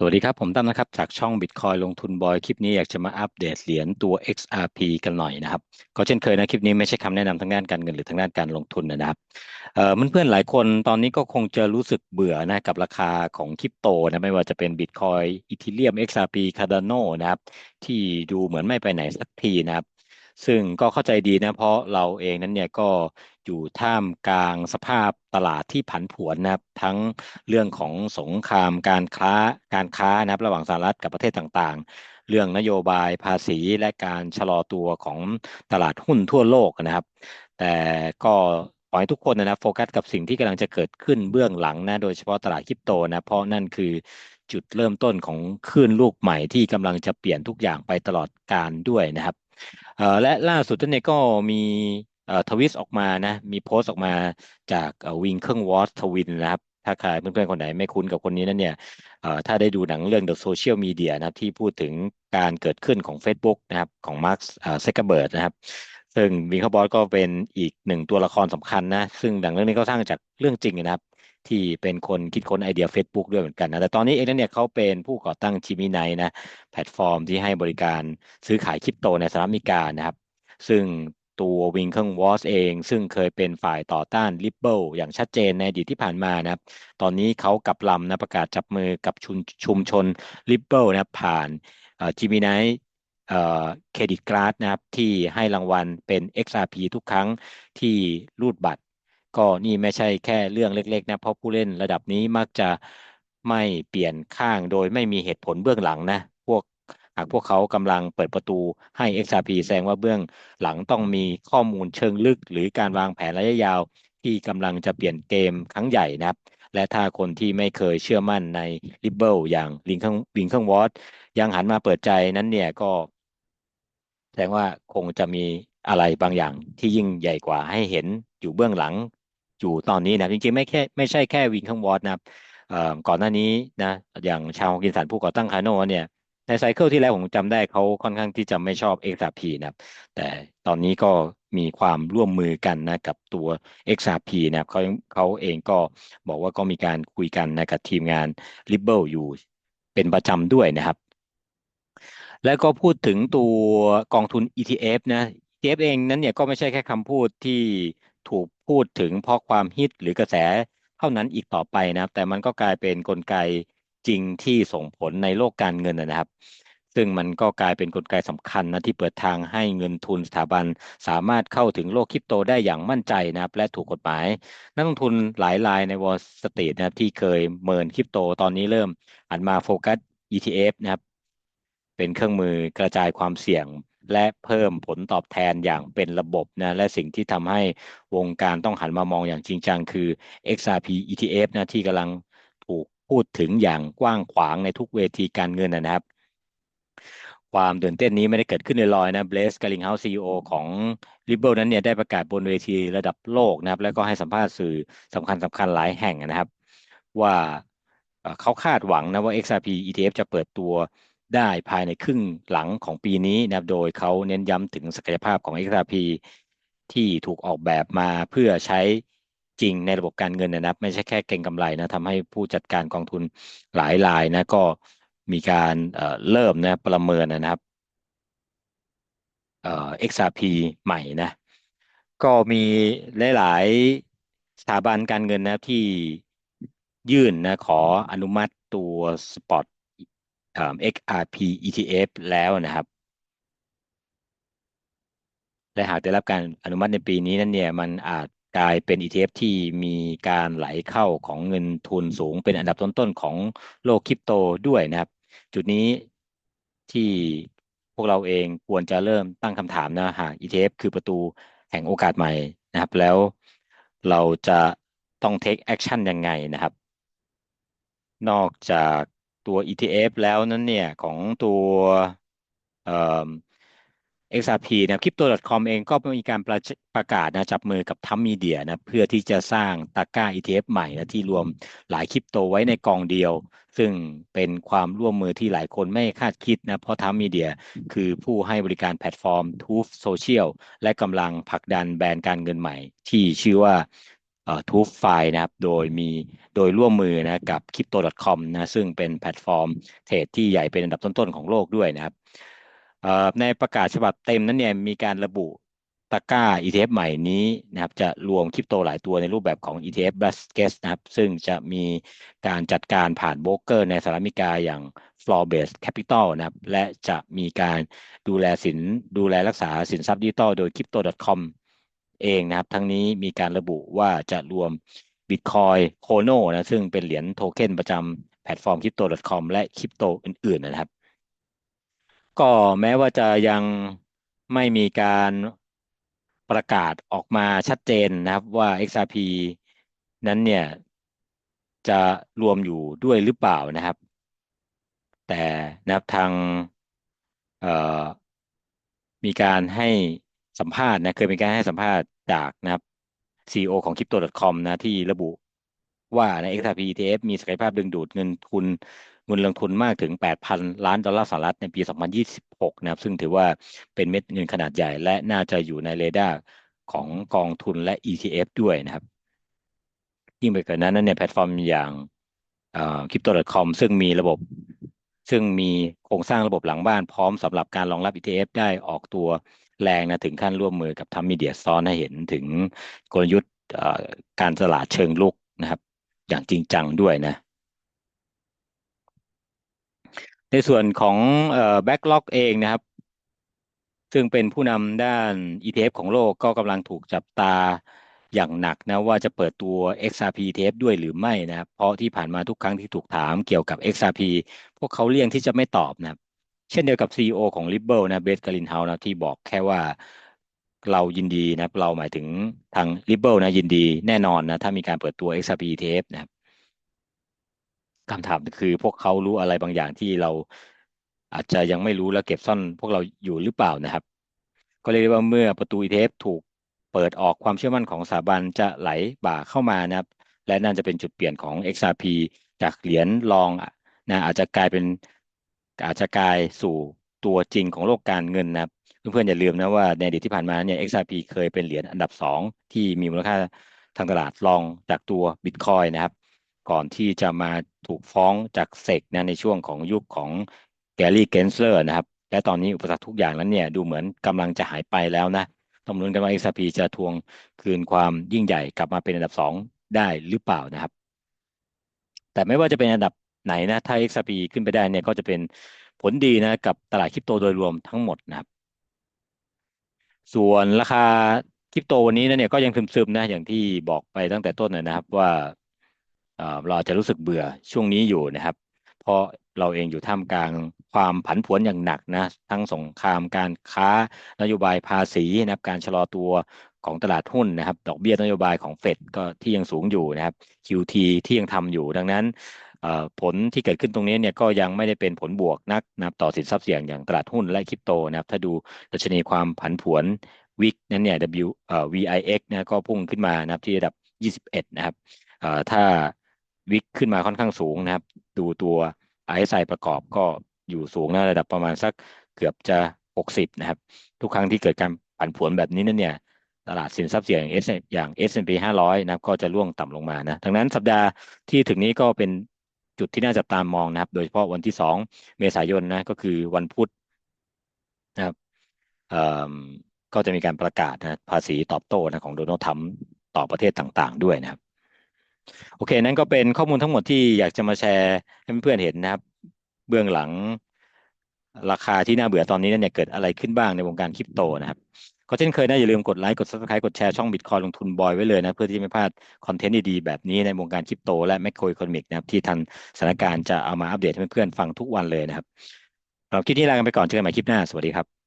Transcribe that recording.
สวัสดีครับ ผมตั้มนะครับ จากช่อง Bitcoin ลงทุนบอย คลิปนี้อยากจะมาอัปเดตเหรียญตัว XRP กันหน่อยนะครับ ก็เช่นเคยนะ คลิปนี้ไม่ใช่คำแนะนำทางด้านการเงินหรือทางด้านการลงทุนนะครับเอ่อเพื่อนๆหลายคนตอนนี้ก็คงจะรู้สึกเบื่อนะกับราคาของคริปโตนะไม่ว่าจะเป็น Bitcoin Ethereum XRP Cardano นะครับที่ดูเหมือนไม่ไปไหนสักทีนะครับ ซึ่งก็เข้าใจดีนะเพราะเราเองนั้นเนี่ยก็อยู่ท่ามกลางสภาพตลาดที่ผันผวนนะครับทั้งเรื่องของสงครามการค้าการค้านะครับระหว่างสหรัฐกับประเทศต่างๆ เรื่องนโยบายภาษีและการชะลอตัวของตลาดหุ้นทั่วโลกนะครับ แต่ก็ขอให้ทุกคนนะโฟกัสกับสิ่งที่กำลังจะเกิดขึ้นเบื้องหลังนะโดยเฉพาะตลาดคริปโตนะเพราะนั่นคือจุดเริ่มต้นของคลื่นลูกใหม่ที่กำลังจะเปลี่ยนทุกอย่างไปตลอดการด้วยนะครับ และล่าสุดเนี่ยก็มีทวิสออกมานะ มีโพสต์ออกมาจากวิงเครื่องวอตทวินนะครับ ถ้าใครเพื่อนๆ คนไหนไม่คุ้นกับคนนี้นั่นเนี่ยถ้าได้ดูหนังเรื่อง The Social Media นะที่พูดถึงการเกิดขึ้นของ Facebook นะครับ ของมาร์คเซกเบิร์ดนะครับ ซึ่งวิงเคร์บอสก็เป็นอีกหนึ่งตัวละครสำคัญนะ ซึ่งหนังเรื่องนี้ก็สร้างจากเรื่องจริงนะครับ ที่เป็นคนคิดค้นไอเดีย Facebook ด้วยเหมือนกันนะแต่ตอนนี้เองเนี่ยเขาเป็นผู้ก่อตั้งจิมิไนนะแพลตฟอร์มที่ให้บริการซื้อขายคริปโตในสหรัฐอเมริกานะครับ ซึ่งตัววิงเคิงวอสเอง ซึ่งเคยเป็นฝ่ายต่อต้านริเบิลอย่างชัดเจนในอดีตที่ผ่านมานะครับ ตอนนี้เขากลับลำนะประกาศจับมือกับชุมชุมชนริเบิลนะผ่านจิมิไนเครดิตกราดนะครับที่ให้รางวัลเป็น XRP ทุกครั้งที่รูดบัตร ก็นี่ไม่ใช่แค่เรื่องเล็ก ๆ นะ เพราะผู้เล่นระดับนี้มักจะไม่เปลี่ยนข้างโดยไม่มีเหตุผลเบื้องหลังนะ พวกหากพวกเขากำลังเปิดประตูให้ XRP แสดงว่าเบื้องหลังต้องมีข้อมูลเชิงลึก หรือการวางแผนระยะยาว ที่กำลังจะเปลี่ยนเกมครั้งใหญ่นะครับ และถ้าคนที่ไม่เคยเชื่อมั่นใน Ripple อย่างลิงเคงลิงเคงวอตยังหันมาเปิดใจนั้นเนี่ยก็ แสดงว่าคงจะมีอะไรบางอย่างที่ยิ่งใหญ่กว่าให้เห็นอยู่เบื้องหลัง อยู่ตอนนี้นะจริงๆไม่แค่ไม่ใช่แค่วิงเคงวอตนะครับก่อนหน้านี้นะอย่างชาวกินสันผู้ก่อตั้งคาโนเนี่ยในไซเคิลที่แล้วผมจำได้เขาค่อนข้างที่จะไม่ชอบ XRP นะครับ แต่ตอนนี้ก็มีความร่วมมือกันนะกับตัว XRP นะครับเขาเขาเองก็บอกว่าก็มีการคุยกันนะกับทีมงาน Ripple อยู่เป็นประจำด้วยนะครับ แล้วก็พูดถึงตัวกองทุน ETF นะ ETF เองนั้นเนี่ยก็ไม่ใช่แค่คำพูดที่ ถูกพูดถึงเพราะความฮิตหรือกระแสเท่านั้นอีกต่อไปนะครับ แต่มันก็กลายเป็นนกลไกจริงที่ส่งผลในโลกการเงินนะครับ ซึ่งมันก็กลายเป็นนกลไกสำคัญนะที่เปิดทางให้เงินทุนสถาบัน สามารถเข้าถึงโลกคริปโตได้อย่างมั่นใจนะครับ และถูกกฎหมาย นักลงทุนหลายรายในวอลสตรีทนะครับที่เคยเมินคริปโตตอนนี้เริ่มหันมาโฟกัส ETF นะครับ เป็นเครื่องมือกระจายความเสี่ยง และเพิ่มผลตอบแทนอย่างเป็นระบบนะและสิ่งที่ทำให้วงการต้องหันมามองอย่างจริงจังคือ XRP ETF นะที่กำลังถูกพูดถึงอย่างกว้างขวางในทุกเวทีการเงินนะครับ ความตื่นเต้นนี้ไม่ได้เกิดขึ้นลอยนะเบลสกาลิงเฮาส์ซีอของ r i b b l e นั้นเนี่ยได้ประกาศบนเวทีระดับโลกนะครับ แล้วก็ให้สัมภาษณ์สื่อสำคัญสำคัญหลายแห่งนะครับ ว่าเขาคาดหวังนะว่า XRP ETF จะเปิดตัว ได้ภายในครึ่งหลังของปีนี้นะครับโดยเขาเน้นย้ำถึงศักยภาพของ XRP ที่ถูกออกแบบมาเพื่อใช้จริงในระบบการเงินนะครับ ไม่ใช่แค่เก็งกำไรนะทำให้ผู้จัดการกองทุนหลายรายนะก็มีการเริ่มนะประเมินนะครับเอ่อ XRP ใหม่นะ ก็มีหลาย ๆ สถาบันการเงินนะที่ยื่นนะขออนุมัติตัวสปอต XRP ETF แล้วนะครับและหากได้รับการอนุมัติในปีนี้นั้นเนี่ยมันอาจกลายเป็น ETF ที่มีการไหลเข้าของเงินทุนสูงเป็นอันดับต้นๆของโลกคริปโตด้วยนะครับ จุดนี้ที่พวกเราเองควรจะเริ่มตั้งคำถามนะหาก ETF คือประตูแห่งโอกาสใหม่นะครับ แล้วเราจะต้อง take action ยังไงนะครับ นอกจาก ตัว ETF แล้วนั้นเนี่ยของตัวเอ่อ XRP นะ Crypto.com เองก็มีการประประกาศนะจับมือกับทัมมีเดียนะเพื่อที่จะสร้างตะกร้า ETF ใหม่นะที่รวมหลายคริปโตไว้ในกองเดียว ซึ่งเป็นความร่วมมือที่หลายคนไม่คาดคิดนะเพราะทัมมีเดียคือผู้ให้บริการแพลตฟอร์ม Truth Social และกำลังผลักดันแบรนด์การเงินใหม่ ที่ชื่อว่า ทูฟไฟนะครับ โดยมีโดยร่วมมือนะกับ crypto.com นะซึ่งเป็นแพลตฟอร์มเทรดที่ใหญ่เป็นอันดับต้นๆของโลกด้วยนะครับในประกาศฉบับเต็มนั้นเนี่ยมีการระบุตะก้า ETF ใหม่นี้นะครับจะรวมคริปโตหลายตัวในรูปแบบของ ETF basket นะครับ ซึ่งจะมีการจัดการผ่านโบรกเกอร์ในสหรัฐอเมริกาอย่าง Floor Base Capital นะครับ และจะมีการดูแลสินดูแลรักษาสินทรัพย์ดิจิตอลโดย Crypto.com เองนะครับ ทั้งนี้มีการระบุว่าจะรวม Bitcoin Kono นะซึ่งเป็นเหรียญโทเค็นประจำแพลตฟอร์ม Crypto.com และคริปโตอื่นๆนะครับ ก็แม้ว่าจะยังไม่มีการประกาศออกมาชัดเจนนะครับว่า XRP นั้นเนี่ยจะรวมอยู่ด้วยหรือเปล่านะครับ แต่นะครับทางมีการให้ สัมภาษณ์นะเคยมีการให้สัมภาษณ์จากนะครับ CEO ของ Crypto.com นะที่ระบุว่าใน XRP ETF มีศักยภาพดึงดูดเงินทุนเงินลงทุนมากถึง 8,000 ล้านดอลลาร์สหรัฐในปี 2026 นะครับ ซึ่งถือว่าเป็นเม็ดเงินขนาดใหญ่และน่าจะอยู่ในเรดาร์ของกองทุนและ ETF ด้วยนะครับ ยิ่งไปกว่านั้นเนี่ยแพลตฟอร์มอย่างอ่อ crypto.com ซึ่งมีระบบ ซึ่งมีโครงสร้างระบบหลังบ้านพร้อมสำหรับการรองรับ ETF ได้ออกตัว แรงนะถึงขั้นร่วมมือกับทำมีเดียซ้อนให้เห็นถึงกลยุทธ์การตลาดเชิงลุกนะครับ อย่างจริงจังด้วยนะ ในส่วนของแบ็กล็อกเองนะครับ ซึ่งเป็นผู้นำด้าน ETF ของโลกก็กำลังถูกจับตาอย่างหนักนะว่าจะเปิดตัว XRP ETF ด้วยหรือไม่นะครับ เพราะที่ผ่านมาทุกครั้งที่ถูกถามเกี่ยวกับ XRP พวกเขาเลี่ยงที่จะไม่ตอบนะครับ เช่นเดียวกับ CEO ของ Ripple นะเบสกาลินเฮานะที่บอกแค่ว่าเรายินดีนะครับ เราหมายถึงทาง Ripple นะยินดีแน่นอนนะถ้ามีการเปิดตัว XRP ETF นะครับคำถามคือพวกเขารู้อะไรบางอย่างที่เราอาจจะยังไม่รู้และเก็บซ่อนพวกเราอยู่หรือเปล่านะครับ ก็เรียกว่าเมื่อประตู ETF ถูกเปิดออกความเชื่อมั่นของสถาบันจะไหลบ่าเข้ามานะครับ และนั่นจะเป็นจุดเปลี่ยนของ XRP จากเหรียญรองนะอาจจะกลายเป็น อาจจะกลายสู่ตัวจริงของโลกการเงินนะครับเพื่อนๆอย่าลืมนะว่าในอดีตที่ผ่านมาเนี่ย XRP เคยเป็นเหรียญอันดับสองที่มีมูลค่าทางตลาดรองจากตัว Bitcoin นะครับ ก่อนที่จะมาถูกฟ้องจากเซกนะในช่วงของยุคของแกลลี่เกนเซอร์นะครับ และตอนนี้อุปสรรคทุกอย่างนั้นเนี่ยดูเหมือนกำลังจะหายไปแล้วนะต้องลุ้นกันว่า XRP จะทวงคืนความยิ่งใหญ่กลับมาเป็นอันดับสองได้หรือเปล่านะครับ แต่ไม่ว่าจะเป็นอันดับ ไหนนะถ้า XRP ขึ้นไปได้เนี่ยก็จะเป็นผลดีนะกับตลาดคริปโตโดยรวมทั้งหมดนะครับ ส่วนราคาคริปโตวันนี้นะเนี่ยก็ยังซึมๆนะอย่างที่บอกไปตั้งแต่ต้นนะครับว่าเราอาจจะรู้สึกเบื่อช่วงนี้อยู่นะครับ เพราะเราเองอยู่ท่ามกลางความผันผวนอย่างหนักนะทั้งสงครามการค้านโยบายภาษีนะครับการชะลอตัวของตลาดหุ้นนะครับ ดอกเบี้ยนโยบายของเฟดก็ที่ยังสูงอยู่นะครับ QT ที่ยังทำอยู่ดังนั้น ผลที่เกิดขึ้นตรงนี้เนี่ยก็ยังไม่ได้เป็นผลบวกนักนะต่อสินทรัพย์เสี่ยงอย่างตลาดหุ้นและคริปโตนะครับถ้าดูดัชนีความผันผวนวิกนั้นเนี่ย W VIX นะก็พุ่งขึ้นมานะครับที่ระดับ 21 นะครับถ้าวิกขึ้นมาค่อนข้างสูงนะครับ ดูตัว RSI ประกอบก็อยู่สูงนะระดับประมาณสักเกือบจะ 60 นะครับ ทุกครั้งที่เกิดการผันผวนแบบนี้นั่นเนี่ยตลาดสินทรัพย์เสี่ยงอย่าง S&P 500 นะครับก็จะร่วงต่ำลงมานะดังนั้นสัปดาห์ที่ถึงนี้ก็เป็น จุดที่น่าจับตามองนะครับ โดยเฉพาะวันที่ 2 เมษายนนะก็คือวันพุธนะครับก็จะมีการประกาศนะภาษีตอบโต้นะของโดนัลด์ทรัมป์ต่อประเทศต่างๆ ด้วยนะครับ โอเค นั้นก็เป็นข้อมูลทั้งหมดที่อยากจะมาแชร์ให้เพื่อนๆเห็นนะครับ เบื้องหลังราคาที่น่าเบื่อตอนนี้เนี่ยเกิดอะไรขึ้นบ้างในวงการคริปโตนะครับ ก็เช่นเคยนะอย่าลืมกดไลค์กด subscribe กดแชร์ช่องบิตคอยลงทุนบอยไว้เลยนะ เพื่อที่ไม่พลาดคอนเทนต์ดีๆแบบนี้ในวงการคริปโตและแมคโครอีโคโนมิกนะครับที่ทันสถานการณ์จะเอามาอัปเดตให้เพื่อนๆฟังทุกวันเลยนะครับเราคลิปนี้ลากันไปก่อนเจอกันใหม่คลิปหน้าสวัสดีครับ